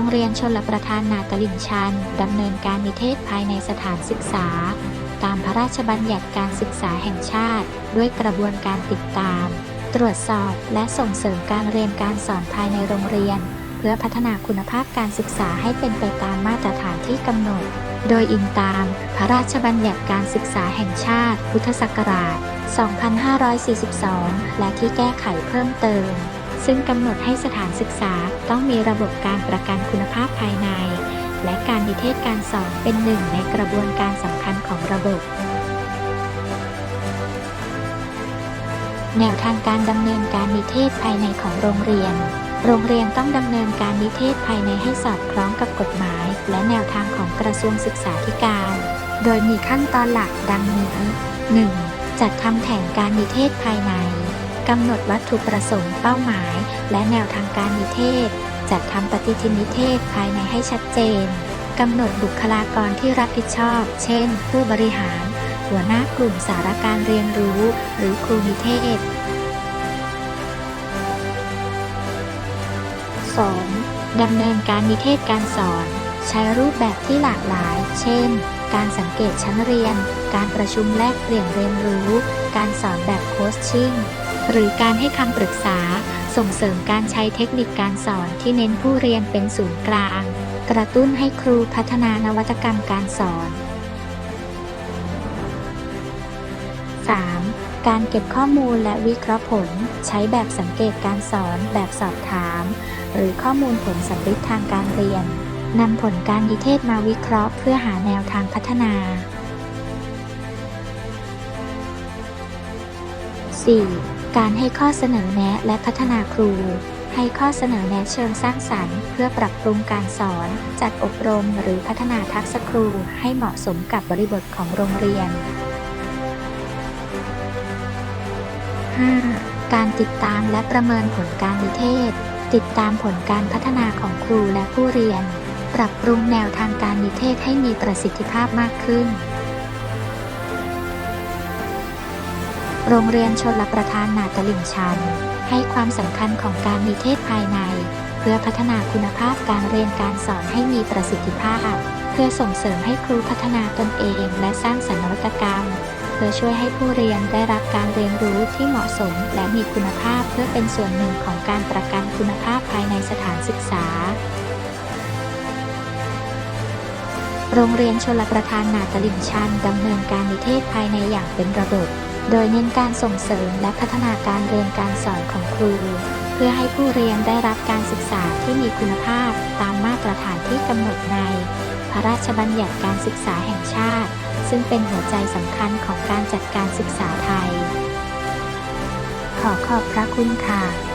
โรงเรียนชนลประทานนาตลิ่งชันดำเนินการนิเทศภายในสถานศึกษา ตามพระราชบัญญัติการศึกษาแห่งชาติ ด้วยกระบวนการติดตาม ตรวจสอบและส่งเสริมการเรียนการสอนภายในโรงเรียน เพื่อพัฒนาคุณภาพการศึกษาให้เป็นไปตามมาตรฐานที่กำหนด โดยอิงตาม พระราชบัญญัติการศึกษาแห่งชาติ พุทธศักราช 2542 และที่แก้ไขเพิ่มเติม ซึ่งกำหนดให้สถานศึกษาต้องมีระบบการประกันคุณภาพภายใน และการนิเทศการสอนเป็นหนึ่งในกระบวนการสำคัญของระบบ แนวทางการดำเนินการนิเทศภายในของโรงเรียน โรงเรียนต้องดำเนินการนิเทศภายในให้สอดคล้องกับกฎหมาย และแนวทางของกระทรวงศึกษาธิการ โดยมีขั้นตอนหลักดังนี้ 1. จัดทำแผนการนิเทศภายใน กำหนดวัตถุประสงค์เป้าหมาย และแนวทางการนิเทศ จัดทำปฏิทินนิเทศภายในให้ชัดเจนกำหนดบุคลากรที่รับผิดชอบ เช่น ผู้บริหาร หัวหน้ากลุ่มสารการเรียนรู้ หรือครูนิเทศ 2. ดำเนินการนิเทศการสอน ใช้รูปแบบที่หลากหลาย เช่น การสังเกตชั้นเรียน การประชุมแลกเปลี่ยนเรียนรู้ การสอนแบบโคชชิ่ง หรือการให้คำปรึกษา ส่งเสริมการใช้เทคนิคการสอนที่เน้นผู้เรียนเป็นศูนย์กลาง กระตุ้นให้ครูพัฒนานวัตกรรมการสอน 3. การเก็บข้อมูลและวิเคราะห์ผล ใช้แบบสังเกตการสอน แบบสอบถาม หรือข้อมูลผลสำริดทางการเรียนนำผลการดิเทศมาวิเคราะห์เพื่อหาแนวทางพัฒนา 4. การให้ข้อเสนอแนะและพัฒนาครู ให้ข้อเสนอแนะเชิงสร้างสรรค์ เพื่อปรับปรุงการสอน จัดอบรมหรือพัฒนาทักษะครูให้เหมาะสมกับบริบทของโรงเรียน 5. การติดตามและประเมินผลการนิเทศ ติดตามผลการพัฒนาของครูและผู้เรียน ปรับปรุงแนวทางการนิเทศให้มีประสิทธิภาพมากขึ้น โรงเรียนชนประทานนาตลิ่งชัน ให้ความสำคัญของการนิเทศภายใน เพื่อพัฒนาคุณภาพการเรียนการสอนให้มีประสิทธิภาพ เพื่อส่งเสริมให้ครูพัฒนาตนเองและสร้างสรรค์นวัตกรรม เพื่อช่วยให้ผู้เรียนได้รับการเรียนรู้ที่เหมาะสมและมีคุณภาพเพื่อเป็นส่วนหนึ่งของการประกันคุณภาพภายในสถานศึกษา โรงเรียนชลประทานนาตลิ่งชันดำเนินการนิเทศภายในอย่างเป็นระบบ โดยเน้นการส่งเสริมและพัฒนาการเรียนการสอนของครู เพื่อให้ผู้เรียนได้รับการศึกษาที่มีคุณภาพตามมาตรฐานที่กำหนดใน พระราชบัญญัติการศึกษาแห่งชาติ ซึ่งเป็นหัวใจสำคัญของการจัดการศึกษาไทย ขอขอบพระคุณค่ะ